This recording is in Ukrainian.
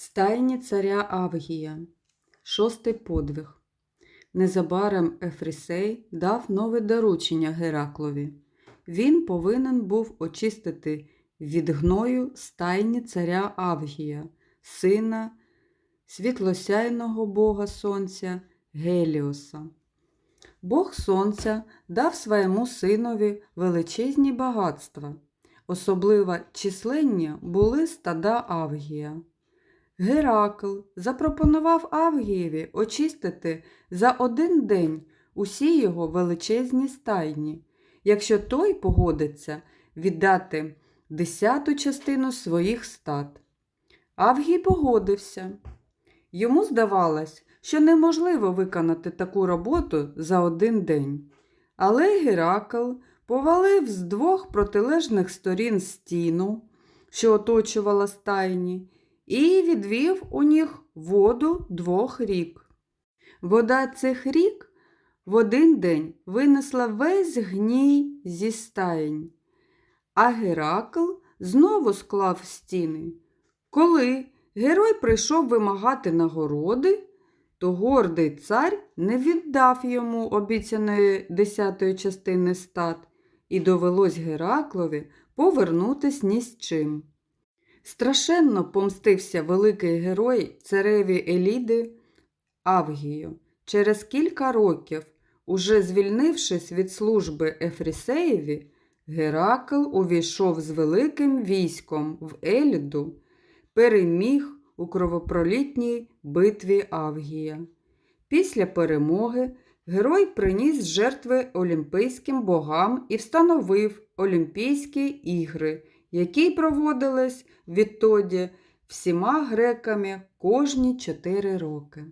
Стайні царя Авгія. Шостий подвиг. Незабаром Ефрісей дав нове доручення Гераклові. Він повинен був очистити від гною стайні царя Авгія, сина світлосяйного бога сонця Геліоса. Бог сонця дав своєму синові величезні багатства. Особливо численні були стада Авгія. Геракл запропонував Авгієві очистити за один день усі його величезні стайні, якщо той погодиться віддати десяту частину своїх стад. Авгій погодився. Йому здавалось, що неможливо виконати таку роботу за один день. Але Геракл повалив з двох протилежних сторін стіну, що оточувала стайні, і відвів у них воду двох рік. Вода цих рік в один день винесла весь гній зі стаєнь, а Геракл знову склав стіни. Коли герой прийшов вимагати нагороди, то гордий цар не віддав йому обіцяної десятої частини стат, і довелось Гераклові повернутись ні з чим. Страшенно помстився великий герой цареві Еліди Авгію. Через кілька років, уже звільнившись від служби Ефрісеєві, Геракл увійшов з великим військом в Еліду, переміг у кровопролітній битві Авгія. Після перемоги герой приніс жертви олімпійським богам і встановив Олімпійські ігри, які проводились відтоді всіма греками кожні чотири роки.